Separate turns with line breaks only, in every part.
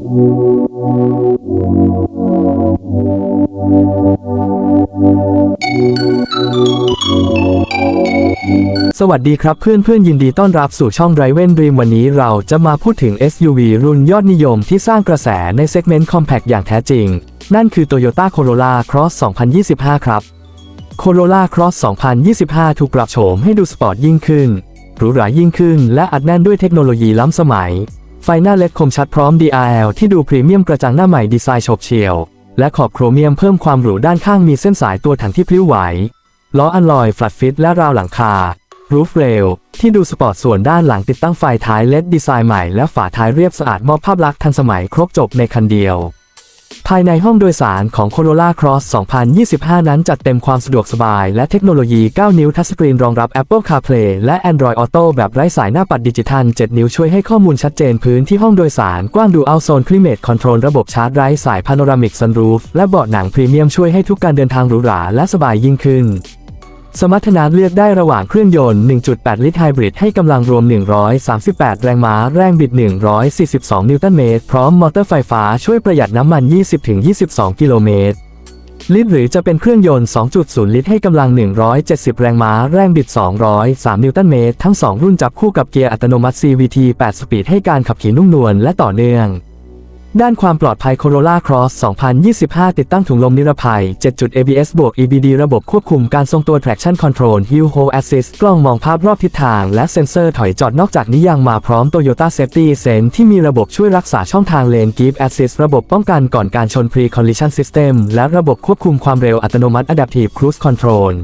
สวัสดีครับเพื่อนเพื่อนยินดีต้อนรับสู่ช่อง d r i v e n Dream วันนี้เราจะมาพูดถึง SUV รุ่นยอดนิยมที่สร้างกระแสในเซกเมนต์ Compact อย่างแท้จริง นั่นคือ Toyota Corolla Cross 2025 ครับ Corolla Cross 2025 ถูกปรับโฉมให้ดูสปอร์ตยิ่งขึ้น หรูหรายิ่งขึ้น และอัดแน่นด้วยเทคโนโลยีล้ำสมัย ไฟหน้าเล็กคมชัดพร้อม DRL ที่ดูพรีเมียมกระจังหน้าใหม่ดีไซน์โฉบเฉี่ยว และขอบโครเมียมเพิ่มความหรูด้านข้างมีเส้นสายตัวถังที่พลิ้วไหว ล้ออัลลอยฟลัดฟิตและราวหลังคา รูฟเรลที่ดูสปอร์ตส่วนด้านหลังติดตั้งไฟท้ายเลดดีไซน์ใหม่และฝาท้ายเรียบสะอาดมอบภาพลักษณ์ทันสมัยครบจบในคันเดียว ภายในห้องโดยสารของ Corolla Cross 2025 นั้นจัดเต็มความสะดวกสบาย และเทคโนโลยี 9 นิ้วทัชสกรีนรองรับ Apple CarPlay และ Android Auto แบบไร้สายหน้าปัดดิจิทัล 7 นิ้วช่วยให้ข้อมูลชัดเจนพื้นที่ห้องโดยสาร กว้างดูเอาโซนคลิเมตคอนโทรลระบบชาร์จไร้สายพาโนรามิกซันรูฟและเบาะหนังพรีเมียมช่วยให้ทุกการเดินทางหรูหราและสบายยิ่งขึ้น สมรรถนะเลือกได้ระหว่างเครื่องยนต์ 1.8 ลิตรไฮบริดให้กำลังรวม 138 แรงม้า แรงบิด 142 นิวตันเมตร พร้อมมอเตอร์ไฟฟ้าช่วยประหยัดน้ำมัน 20-22 กิโลเมตร ลิตรหรือจะเป็นเครื่องยนต์ 2.0 ลิตรให้กำลัง 170 แรงม้า แรงบิด 203 นิวตันเมตร ทั้ง 2 รุ่นจับคู่กับเกียร์อัตโนมัติ CVT 8 สปีดให้การขับขี่นุ่มนวลและต่อเนื่อง ด้านความปลอดภัย Corolla Cross 2025 ติดตั้งถุงลมนิรภัย7จุด ABS บวก EBD ระบบควบคุมการทรงตัว Traction Control Hill Hold Assist กล้องมองภาพรอบทิศทาง และเซ็นเซอร์ถอยจอดนอกจากนี้ยังมาพร้อม Toyota Safety Sense ที่มีระบบช่วยรักษาช่องทางเลน Give Assist ระบบป้องกันก่อนการชน Pre Collision System และระบบควบคุมความเร็วอัตโนมัติ Adaptive Cruise Control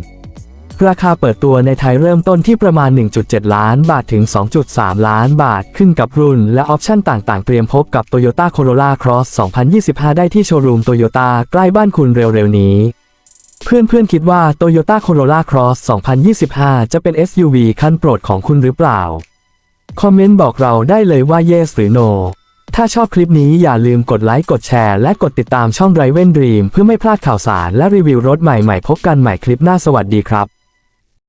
ราคาเปิดตัวในไทยเริ่มต้นที่ประมาณ 1.7 ล้านบาทถึง 2.3 ล้านบาท ขึ้นกับรุ่น และออปชั่นต่างๆ เตรียมพบกับ Toyota Corolla Cross 2025 ได้ที่โชว์รูม Toyota ใกล้บ้านคุณเร็วๆ นี้เพื่อนๆคิดว่า Toyota Corolla Cross 2025 จะเป็น SUV คันโปรดของคุณหรือเปล่า คอมเมนต์บอกเราได้เลยว่า yes หรือ no ถ้าชอบคลิปนี้อย่าลืมกดไลค์กดแชร์และกดติดตามช่อง Drive Dream เพื่อไม่พลาดข่าวสารและรีวิวรถใหม่ๆ พบกันใหม่คลิปหน้าสวัสดีครับ